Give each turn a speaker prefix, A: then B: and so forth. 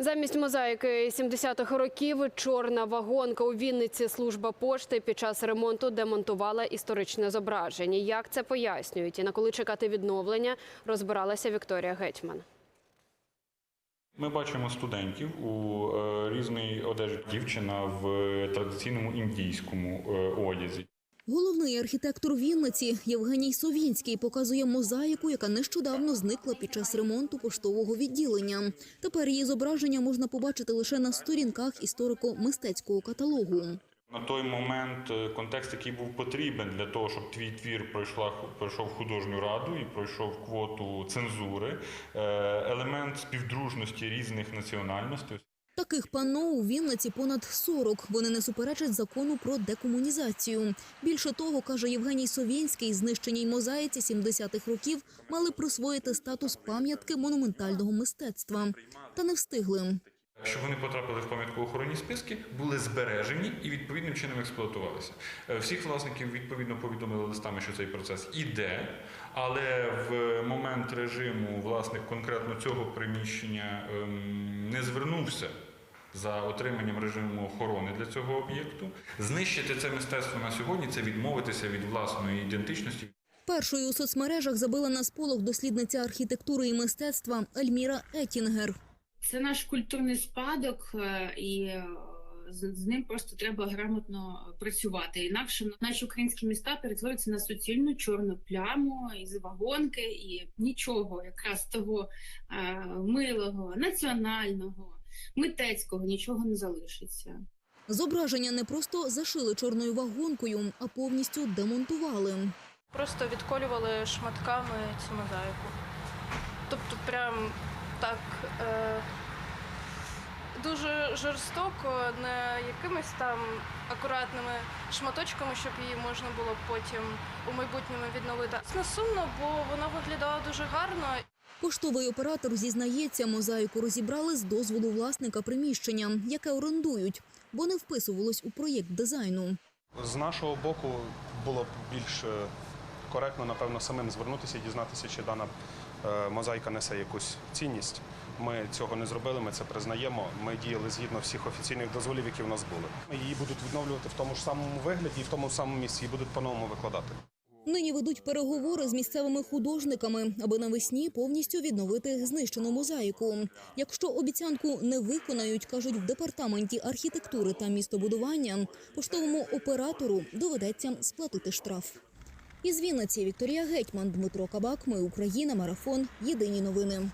A: Замість мозаїки 70-х років чорна вагонка у Вінниці служба пошти під час ремонту демонтувала історичне зображення. Як це пояснюють і на коли чекати відновлення, розбиралася Вікторія Гетьман.
B: Ми бачимо студентів у е, різній одежі. Дівчина в традиційному індійському е, одязі.
C: Головний архітектор Вінниці Євгеній Совінський показує мозаїку, яка нещодавно зникла під час ремонту поштового відділення. Тепер її зображення можна побачити лише на сторінках історико-мистецького каталогу.
B: На той момент е, контекст, який був потрібен для того, щоб твій твір пройшла пройшов художню раду і пройшов квоту цензури, е, елемент співдружності різних національностей.
C: Таких панно у Вінниці понад 40. Вони не суперечать закону про декомунізацію. Більше того, каже Євгеній Совінський, знищеній мозаїці 70-х років мали присвоїти статус пам'ятки монументального мистецтва. Та не встигли.
B: Щоб вони потрапили в пам'яткоохоронні списки, були збережені і відповідним чином експлуатувалися. Е, Всіх власників відповідно повідомили листами, що цей процес іде, але в момент режиму власник конкретно цього приміщення ем, не звернувся. За отриманням режиму охорони для цього об'єкту знищити це мистецтво на сьогодні це відмовитися від власної ідентичності.
C: Першою у соцмережах забила на сполох дослідниця архітектури і мистецтва Ельміра Етінгер.
D: Це наш культурний спадок, е, і е, з, ним просто треба грамотно працювати. Інакше наші українські міста перетворюються на суцільну чорну пляму із вагонки, і нічого, якраз того е, милого, національного, митецького нічого не залишиться.
C: Зображення не просто зашили чорною вагонкою, а повністю демонтували.
E: Просто відколювали шматками цю мозаїку. Тобто, прям так е, дуже жорстоко, не якимись там акуратними шматочками, щоб її можна було потім у майбутньому відновити. Це сумно, бо вона виглядала дуже гарно.
C: Поштовий оператор зізнається, мозаїку розібрали з дозволу власника приміщення, яке орендують, бо не вписувалось у проєкт дизайну.
F: З нашого боку було б більш е, коректно, напевно, самим звернутися і дізнатися, чи дана е, мозаїка несе якусь цінність. Ми цього не зробили, ми це признаємо. Ми діяли згідно всіх офіційних дозволів, які в нас були. Її будуть відновлювати в тому ж самому вигляді і в тому самому місці, її будуть по-новому викладати.
C: Нині ведуть переговори з місцевими художниками, аби навесні повністю відновити знищену мозаїку. Якщо обіцянку не виконають, кажуть в департаменті архітектури та містобудування, поштовому оператору доведеться сплатити штраф. Із Вінниці Вікторія Гетьман, Дмитро Кабак. Ми Україна. Марафон. Єдині новини.